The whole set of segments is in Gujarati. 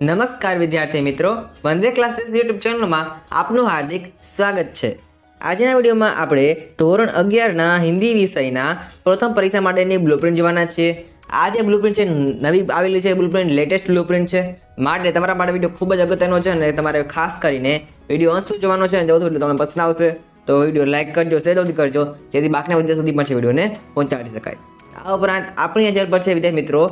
નમસ્કાર વિદ્યાર્થી મિત્રો, વંદે ક્લાસીસ યુટ્યુબ ચેનલમાં આપનું હાર્દિક સ્વાગત છે. આજના વિડીયોમાં આપણે ધોરણ અગિયારના હિન્દી વિષયના પ્રથમ પરીક્ષા માટેની બ્લુપ્રિન્ટ જોવાના છીએ. આ જે બ્લુપ્રિન્ટ છે, નવી આવેલી છે બ્લુપ્રિન્ટ લેટેસ્ટ બ્લુપ્રિન્ટ છે. માટે તમારા માટે વીડિયો ખૂબ જ અગત્યનો છે અને તમારે ખાસ કરીને વીડિયો અંત જોવાનો છે અને જો તમને પસંદ આવશે. તો વીડિયો લાઇક કરજો, શેર કરજો, જેથી બાકીના વિદ્યાર્થી સુધી પણ છે વિડીયોને પહોંચાડી શકાય. આ ઉપરાંત આપણી નજર પર છે વિદ્યાર્થી મિત્રો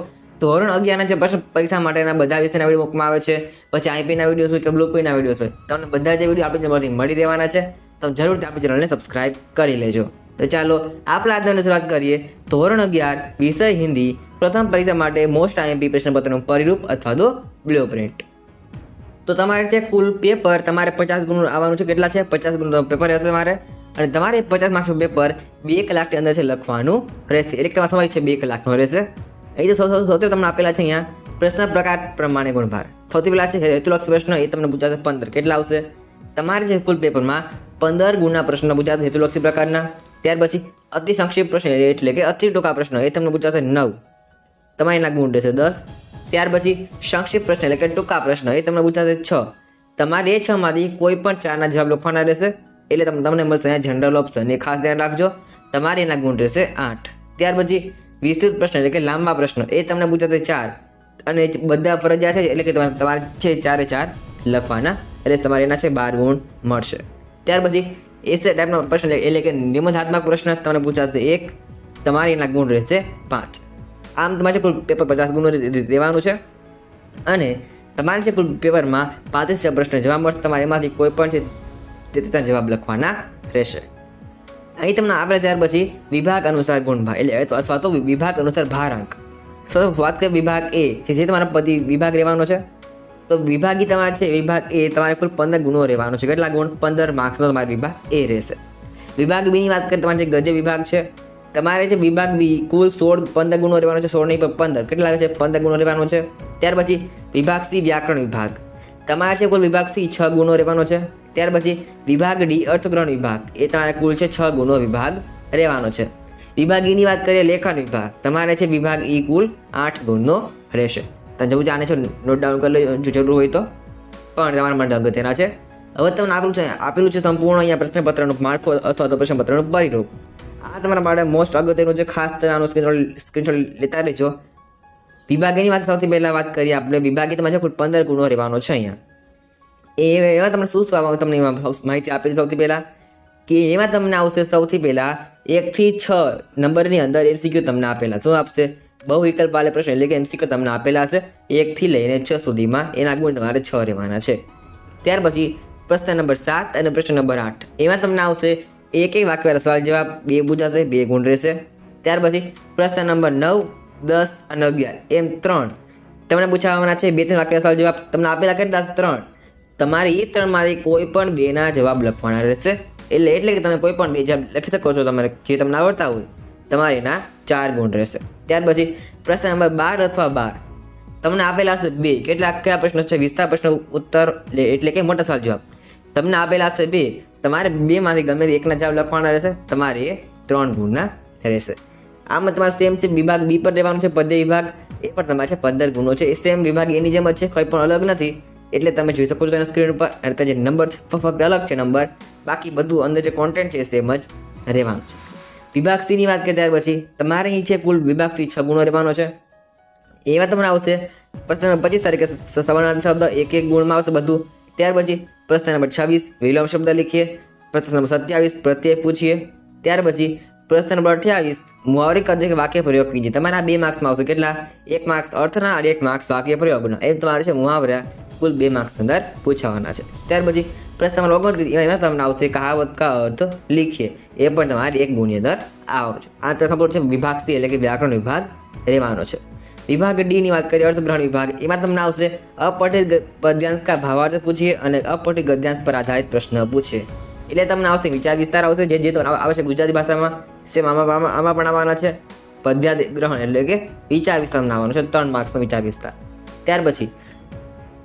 ધોરણ અગિયારના જે પ્રશ્ન પરીક્ષા માટેના બધા વિષયના વીડિયો મૂકવામાં આવે છે. પછી આઈપીના વીડિયો હોય કે બ્લુપીના વીડિયો હોય. તમને બધા જે વીડિયો આપણી ચેનલથી મળી રહેવાના છે. તમે જરૂરથી આપણી ચેનલને સબસ્ક્રાઇબ કરી લેજો. તો ચાલો, આપણે આજની શરૂઆત કરીએ. ધોરણ અગિયાર, વિષય હિન્દી, પ્રથમ પરીક્ષા માટે મોસ્ટ આઈએમપી પ્રશ્નપત્રનું પરિરૂપ અથવા તો બ્લુ પ્રિન્ટ તો તમારે છે કુલ પેપર તમારે પચાસ ગુણ આવવાનું છે. કેટલા છે? પચાસ ગુણ પેપર હશે તમારે. અને તમારે પચાસ માર્ક્સનું પેપર બે કલાકની અંદર છે લખવાનું રહેશે. એટલે તમારો સમય છે બે કલાકનો રહેશે. અહીં તો સૌથી તમને આપેલા છે અહીંયા પ્રશ્ન પ્રકાર પ્રમાણે ગુણભાર. સૌથી પહેલાં છે હેતુલક્ષ પ્રશ્ન એ તમને પૂછાશે પંદર. કેટલા આવશે? તમારે જે કુલ પેપરમાં પંદર ગુણના પ્રશ્ન પૂછાશે હેતુલક્ષી પ્રકારના. ત્યાર પછી અતિ સંક્ષિપ્ત પ્રશ્ન એટલે કે અતિ ટૂંકા પ્રશ્ન એ તમને પૂછાશે નવ. તમારે એના ગુણ રહેશે દસ. ત્યાર પછી સંક્ષિપ્ત પ્રશ્ન એટલે કે ટૂંકા પ્રશ્ન એ તમને પૂછાશે છ. તમારે એ છ માંથી કોઈ પણ ચારના જવાબ લખવાના રહેશે. એટલે તમને તમને મળશે અહીંયા જનરલ ઓપ્શન એ ખાસ ધ્યાન રાખજો. તમારે એના ગુણ રહેશે આઠ. ત્યાર પછી વિસ્તૃત પ્રશ્ન એટલે કે લાંબા પ્રશ્ન. એ તમને પૂછાશે ચાર. અને બધા ફરજિયાત છે, એટલે કે તમારે છે ચારે ચાર લખવાના. એટલે તમારે એના છે બાર ગુણ મળશે. ત્યાર પછી, એસે ટાઈપનો પ્રશ્ન એટલે કે નિબંધાત્મક પ્રશ્ન તમને પૂછાશે એક. તમારે એના ગુણ રહેશે પાંચ. આમ તમારે કુલ પેપર પચાસ ગુણ રહેવાનું છે. અને તમારે છે કુલ પેપરમાં પાંત્રીસ પ્રશ્ન જવાબ મળશે, તમારે એમાંથી કોઈ પણ છે તે ત્યાં જવાબ લખવાના રહેશે. અહીં તમને આપણે ત્યાર પછી વિભાગ અનુસાર ગુણભાર એટલે અથવા- તો વિભાગ અનુસાર ભારાંક. સૌ, વાત કરીએ વિભાગ એ કે જે તમારા પતિ વિભાગ રહેવાનો છે, તો વિભાગી તમારે છે, વિભાગ એ તમારે કુલ પંદર ગુણો રહેવાનો છે. કેટલા ગુણ? પંદર માર્ક્સનો તમારો વિભાગ એ રહેશે. વિભાગ બીની વાત કરીએ, તમારે જે ગદ્ય વિભાગ છે, તમારે જે વિભાગ બી કુલ સોળ, પંદર ગુણો રહેવાનો છે, સોળ નહીં, પણ પંદર. કેટલા છે? પંદર ગુણો રહેવાનો છે. ત્યાર પછી વિભાગ સી, વ્યાકરણ વિભાગ. તમારે છે કુલ વિભાગ સી છ ગુણો રહેવાનો છે. ત્યાર પછી વિભાગ ડી, અર્થગ્રહણ વિભાગ, એ તમારે કુલ છે છ ગુણો વિભાગ રહેવાનો છે. વિભાગ ઈની વાત કરીએ લેખન વિભાગ, તમારે છે વિભાગ ઈ કુલ આઠ ગુણનો રહેશે. તમે જવું જાણે છો નોટ ડાઉન કરી જો જરૂર હોય તો. પણ તમારા માટે અગત્યના છે. હવે તમને આપેલું છે આપેલું છે સંપૂર્ણ અહીંયા પ્રશ્નપત્રનું માળખું અથવા તો પ્રશ્નપત્રનું પરિરૂપ. આ તમારા માટે મોસ્ટ અગત્યનું છે, ખાસ આનો સ્ક્રીનશોટ સ્ક્રીનશોટ લેતા રહેજો. વિભાગની વાત સૌથી પહેલાં વાત કરીએ આપણે. વિભાગે તમારે પંદર ગુણો રહેવાનો છે અહીંયા. એ એમાં તમને શું શું તમને એમાં માહિતી આપી સૌથી પહેલાં? કે એમાં તમને આવશે સૌથી પહેલાં એકથી છ નંબરની અંદર એમસીક્યુ તમને આપેલા. શું આપશે? બહુ વિકલ્પ વાલે પ્રશ્ન એટલે કે એમસીક્યુ તમને આપેલા હશે એકથી લઈને છ સુધીમાં. એના ગુણ તમારે છ રહેવાના છે. ત્યાર પછી પ્રશ્ન નંબર સાત અને પ્રશ્ન નંબર આઠ. એમાં તમને આવશે એક એક વાક્ય સવાલ જવાબ, બે પૂછાશે બે ગુણ રહેશે. ત્યાર પછી પ્રશ્ન નંબર નવ, દસ અને અગિયાર. એમ ત્રણ. તમને પૂછાવાના છે બે, ત્રણ વાક્ય સવાલ જવાબ. તમને આપેલા કેટલા? ત્રણ? તમારે એ ત્રણમાંથી કોઈ પણ બેના જવાબ લખવાના રહેશે. એટલે એટલે કે તમે કોઈ પણ બે જવાબ લખી શકો છો, તમારે જે તમને આવડતા હોય તમારે એના ચાર ગુણ રહેશે. ત્યાર પછી, પ્રશ્ન નંબર બાર અથવા બાર. તમને આપેલા હશે બે. કેટલા કયા પ્રશ્ન છે? વિસ્તાર પ્રશ્ન, ઉત્તર એટલે કે મોટા સવાલ જવાબ. તમને આપેલા હશે બે. તમારે બેમાંથી ગમે તે એકના જવાબ લખવાના રહેશે. તમારે એ ત્રણ ગુણના રહેશે. આમાં તમારે સેમ છે, વિભાગ બી પર રહેવાનું છે પદ્ય વિભાગ. એ પણ તમારે છે, પંદર ગુણો છે. એ સેમ વિભાગ એની જેમ જ છે, કંઈ પણ અલગ નથી. એટલે તમે જોઈ શકો છો તેના સ્ક્રીન ઉપર. અને ત્યાં જે નંબર છે, ફક્ત અલગ છે નંબર બાકી બધું અંદર જે કોન્ટેન્ટ છે સેમ જ રહેવાનું છે. વિભાગ સીની વાત કરીએ ત્યાર પછી તમારે અહીં છે કુલ વિભાગ સી છ ગુણો રહેવાનો છે. એવા તમને આવશે. પ્રશ્ન નંબર પચીસ તારીખે સ- શબ્દ એક એક ગુણમાં આવશે બધું. ત્યાર પછી, પ્રશ્ન નંબર છવ્વીસ, વિલોમ શબ્દ લખીએ. પ્રશ્ન નંબર સત્યાવીસ, પ્રત્યય પૂછીએ. ત્યાર પછી, પ્રશ્ન નંબર અઠ્યાવીસ મુહાવરી કદ વાક્ય પ્રયોગ કીજીએ તમારા બે માર્ક્સમાં આવશે. કેટલા? એક માર્ક્સ અર્થના અને એક માર્ક્સ વાક્ય પ્રયોગના. એમ તમારે છે, મુહાવરા કુલ બે માર્ક્સ અંદર પૂછાવાના છે. ત્યાર પછી પ્રશ્ન નંબર ઓગણત્રીસ એમાં તમને આવશે કહાવત કા અર્થ લીખીએ. એ પણ તમારે એક ગુણની અંદર છે. આ ખબર છે વિભાગ સી એટલે કે વ્યાકરણ વિભાગ રહેવાનો છે. વિભાગ ડીની વાત કરીએ, અર્થગ્રહણ વિભાગ. એમાં તમને આવશે અપઠિત પદ્યાંશ કા ભાવાર્થ પૂછીએ અને અપઠિત ગદ્યાંશ પર આધારિત પ્રશ્ન પૂછે એટલે તમને આવશે વિચાર વિસ્તાર આવશે, જે જે તમને આવે છે ગુજરાતી ભાષામાં, સેમ આમાં આમાં પણ આવવાના છે. પદ્યાર્થ ગ્રહણ એટલે કે વિચાર વિસ્તારમાં આવવાનો છે, ત્રણ માર્ક્સનો વિચાર વિસ્તાર. ત્યાર પછી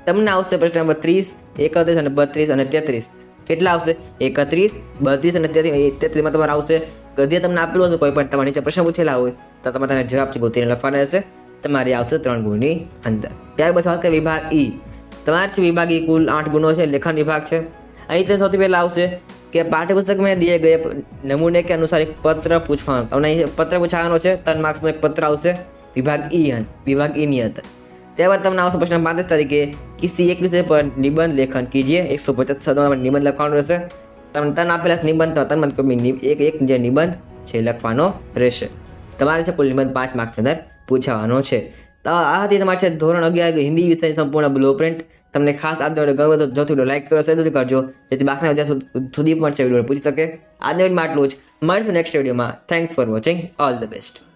તમને આવશે પ્રશ્ન નંબર ત્રીસ, એકત્રીસ અને બત્રીસ અને તેત્રીસ. કેટલા આવશે? એકત્રીસ, બત્રીસ અને તેત્રીસ. તેત્રીસમાં તમારે આવશે. ગધ્ય તમને આપેલું હતું કોઈ પણ તમારી નીચે પ્રશ્ન પૂછેલા હોય, તો તમારે તમને જવાબ છે ગોતીને લખવાના રહેશે તમારી આવશે ત્રણ ગુણની અંદર. ત્યારબાદ વાત કરીએ વિભાગ ઈ. તમારે છે વિભાગ ઈ કુલ આઠ ગુણો છે, લેખન વિભાગ છે. અહીં તે સૌથી પહેલાં આવશે કે પાઠ્યપુસ્તક મેં દિયે ગયે નમૂને કે અનુસાર એક પત્ર પૂછવાનો. તમને પત્ર પૂછવાનો છે, ત્રણ માર્ક્સનો એક પત્ર આવશે. વિભાગ ઈ વિભાગ ઈની અંદર. ત્યારબાદ તમને આવશે પ્રશ્ન પાંત્રીસ તરીકે કિસ્સી એક વિષય પર નિબંધ લેખન. કીજીએ એકસો પચાસ શબ્દોમાં નિબંધ લખવાનો રહેશે. તમને તન આપેલા નિબંધ, તો ત્રણ કોઈ એક એક જે નિબંધ છે લખવાનો રહેશે. તમારે છે કુલ નિબંધ પાંચ માર્ક્સની અંદર પૂછાવાનો છે. તો આ હતી તમારે છે ધોરણ અગિયાર હિન્દી વિષયની સંપૂર્ણ બ્લુ પ્રિન્ટ. તમને ખાસ આ વીડિયો ગમે તો જો વીડિયો લાઈક કરો શેર કરજો. જેથી બાકીના વિદ્યાર્થીઓ સુધી પણ છે વીડિયો પૂછી શકે. આજના વિડીયોમાં આટલું જ. મળીશું નેક્સ્ટ વિડીયોમાં thanks for watching all the best